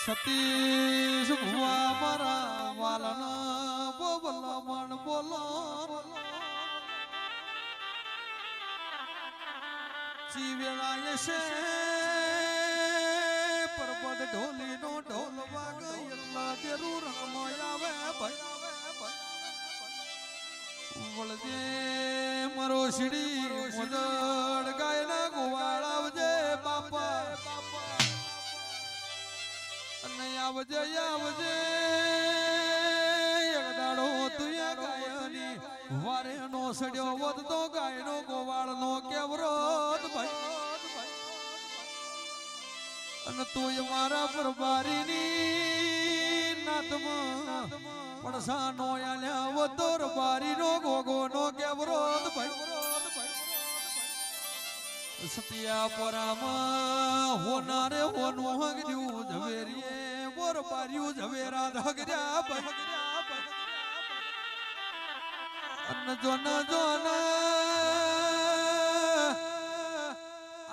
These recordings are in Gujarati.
સતીશ ભુવા મારા વાલન બોબલા મણ બોલો જીવેળાય છે પર્વત ઢોલી નો ઢોલ વાગ એલા જરૂર રંગમાં વળજે મારો શીડી મોદડ ગાયના ગોવાળ આવજે બાપા. અને આવજે આવજે, એક દાડો તુયા ગાયની વારે નો સડ્યો વધતો ગાયનો ગોવાળ નો કેવરોત ભાઈ. અને તું મારા પરબારીની નાતમાં પડસાનો આલ્યા વતોર બારીનો ગોગોનો કેવરોત ભાઈ. સતિયા પરામાં હોનારે હોનું હગર્યું ઝવેરીએ બોર બાર્યું ઝવેરા ધગર્યા ભાઈ. જોન જોન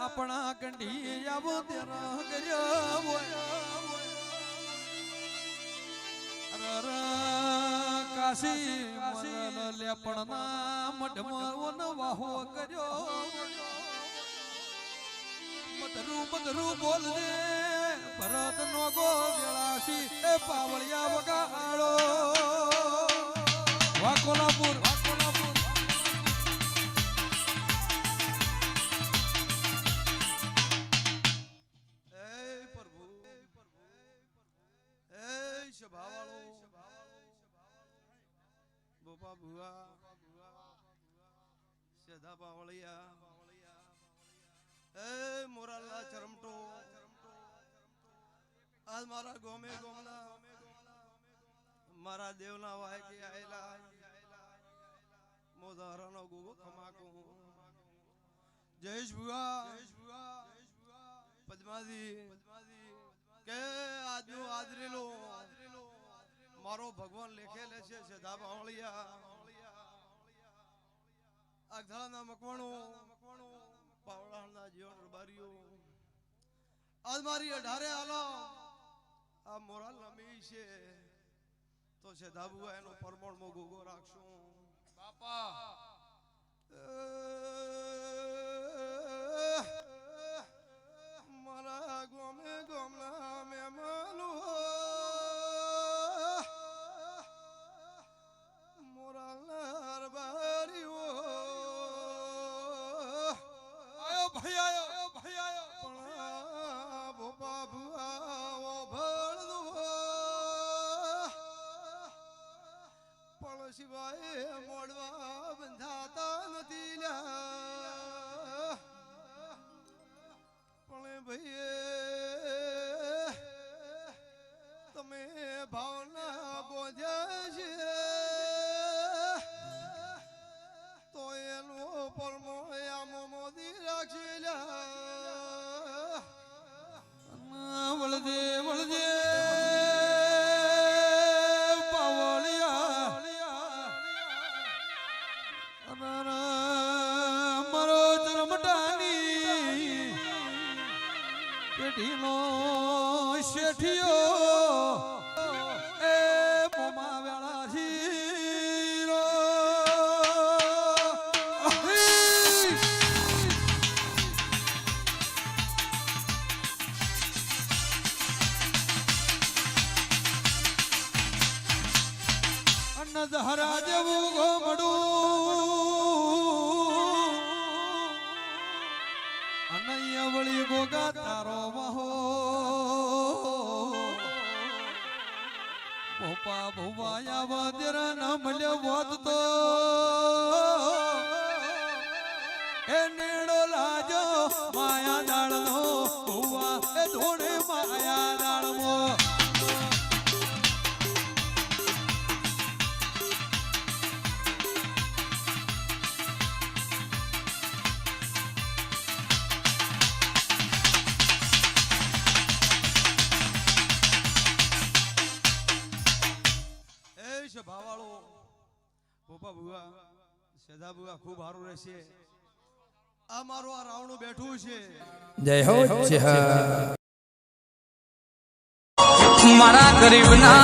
આપણા કંઢી આવો તેરા કર્યો હોય. કાશી, મરણ લેપણ લેપણના મઢમાં વાહો કર્યો. મધરું મધરું બોલજે ભરત નો ગો વેળાશી એ પાવળિયા વગાડો. વાકોલાપુર. કોલ્હાપુર વાહ કોલ્હાપુર હે પ્રભુ. હે સભાવાળો બોપા ભુવા, સેધા બાવળિયા. એ મોરાલા ચરમટો, આજ મારા ગોમે ગોમના, મારા દેવના વાય કે આયેલા મોધારાનો ગોગો ખમાકો જયેશ ભુવા. પદ્માજી, કે આજનો મારો ભગવાન લેખેલે છે સદા બાવળિયા. આગધાળાના મકવાણો પાવડાના જીવન રબારીઓ. આજ મારી અઢારે આલો આ મોરાલ નમી છે. તો છે સદાબુઆ એનો પરમોણમાં ગોગો રાખશું. બાપા. ભાઈ આયો પણ ભોપા ભુઆઓ ભળદો પણ સિવાય મોડવા બંધાતા નથી લ્યા. પણ ભાઈ પેઢીનો શેઠિયો એ મોમા વેળા હીરો. અન્ન જહરા જેવું ગોમડું વળી ગોગા તારો મહો ભોપા ભુવાયા વાદરા ન મળ્યો હોત તો એ નીડો લાજો પોપા બુઆ સેદા બુઆ ખૂબ સારું રહેશે. આ મારું આ રાવણું બેઠું છે. જય હો જય મારા મારા ગરીબના